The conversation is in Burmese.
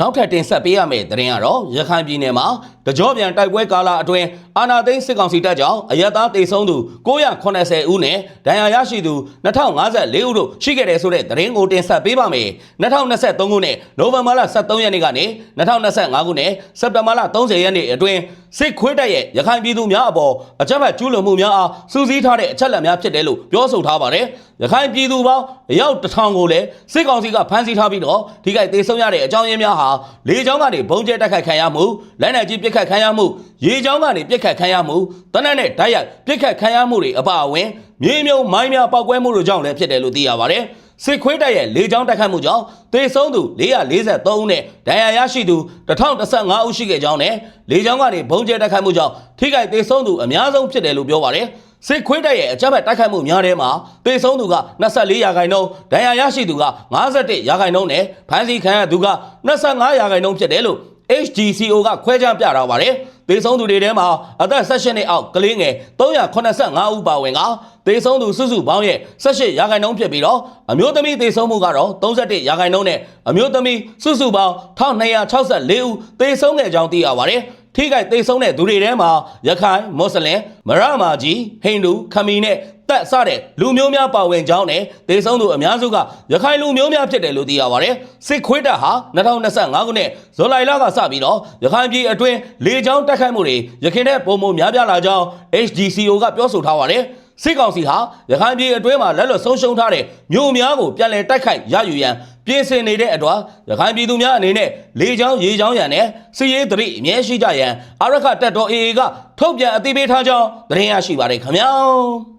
နောက်ထပ်တင်ဆက်ပေးရမယ့်သတင်းကတော့ရခိုင်ပြည်နယ်မှာတကြောပြန်တိုက်ပွဲကာလအတွင်းအာဏာသိမ်းစစ်ကောင်စီတပ်ကြောင့်အရက်သားတေဆုံးသူ980ဦးနဲ့ဒဏ်ရာရရှိသူ2054ဦးတို့ရှိခဲ့တယ်ဆိုတဲ့သတင်းကိုတင်ဆက်ပေးပါမယ်။2023ခုနှစ်နိုဝင်ဘာလ23ရက်နေ့ကနေ2025ခုနှစ်စက်တင်ဘာလ30ရက်နေ့အတွင်း စစ်ခွေးတပ်ရဲ့ရခိုင်ပြည်သူများအပေါ်အကြမ်းဖက်ကျူးလွန်မှုများအားစူးစီးထားတဲ့အချက်အလက်များဖြစ်တယ်လို့ပြောဆိုထားပါတယ်။ရခိုင်ပြည်သူပေါင်းအယောက်တစ်ထောင်ကိုလည်းစစ်ကောင်စီကဖမ်းဆီးထားပြီးတော့ထိခိုက်ဒေဆုံးရတဲ့အကြောင်းရင်းများဟာလေကြောင်းကနေဘုံကျဲတိုက်ခိုက်ခံရမှုလက်နက်ကြီးပစ်ခတ်ခံရမှုရေကြောင်းကနေပစ်ခတ်ခံရမှုတနက်နဲ့ဓာတ်ရိုက်ပစ်ခတ်ခံရမှုတွေအပါအဝင်မြေမြုံမိုင်းများပောက်ကွဲမှုတို့ကြောင့်လည်းဖြစ်တယ်လို့သိရပါတယ်။ စစ်ခွေးတပ်ရဲ့လေကြောင်းတိုက်ခတ်မှုကြောင့်သေဆုံးသူ443ဦးနဲ့ဒဏ်ရာရရှိသူ1015ဦးရှိခဲ့ကြောင်းနဲ့လေကြောင်းကနေဘုံကျဲတိုက်ခတ်မှုကြောင့်ထိခိုက်သေဆုံးသူအများဆုံးဖြစ်တယ်လို့ပြောပါတယ်။စစ်ခွေးတပ်ရဲ့အကြမ်းဖက်တိုက်ခိုက်မှုများထဲမှာသေဆုံးသူက24ရာခိုင်နှုန်းဒဏ်ရာရရှိသူက51ရာခိုင်နှုန်းနဲ့ဖမ်းဆီးခံရသူက25ရာခိုင်နှုန်းဖြစ်တယ်လို့ HGCO ကခွဲခြားပြထားပါတယ်။ သေဆုံးသူတွေထဲမှာအသက်16နှစ်အောက်ကလေးငယ်385ဦးပါဝင်ကသေဆုံးသူစုစုပေါင်းရဲ့18ရာခိုင်နှုန်းဖြစ်ပြီးတော့အမျိုးသမီးသေဆုံးမှုကတော့31ရာခိုင်နှုန်းနဲ့အမျိုးသမီးစုစုပေါင်း1264ဦးသေဆုံးခဲ့ကြောင်းသိရပါတယ်။ထိခိုက်သေဆုံးတဲ့သူတွေထဲမှာရခိုင်မွတ်စလင်မရမာကြီးဟိန္ဒူခမီနဲ့ တက်စတဲ့လူမျိုးများပါဝင်ကြောင်းနဲ့ဒေဆုံးသူအများစုကရခိုင်လူမျိုးများဖြစ်တယ်လို့သိရပါတယ်စစ်ခွေးတပ်ဟာ2025ခုနှစ်ဇူလိုင်လကစပြီးတော့ရခိုင်ပြည်အတွင်းလေကြောင်းတိုက်ခိုက်မှုတွေရခိုင်တဲ့ပုံမှန်များပြားလာကြောင်း HGCO ကပြောဆိုထားပါတယ်စစ်ကောင်စီဟာရခိုင်ပြည်အတွင်းမှာလက်လွတ်ဆုံးရှုံးထားတဲ့မြို့များကိုပြန်လည်တိုက်ခိုက်ရယူရန်ပြင်ဆင်နေတဲ့အတွက်ရခိုင်ပြည်သူများအနေနဲ့လေကြောင်းရေကြောင်းရန်နဲ့စစ်ရေးတရိအမြဲရှိကြရန်အာရခတပ်တော် AA ကထုတ်ပြန်အသိပေးထားကြောင်းသတင်းရရှိပါတယ်ခင်ဗျာ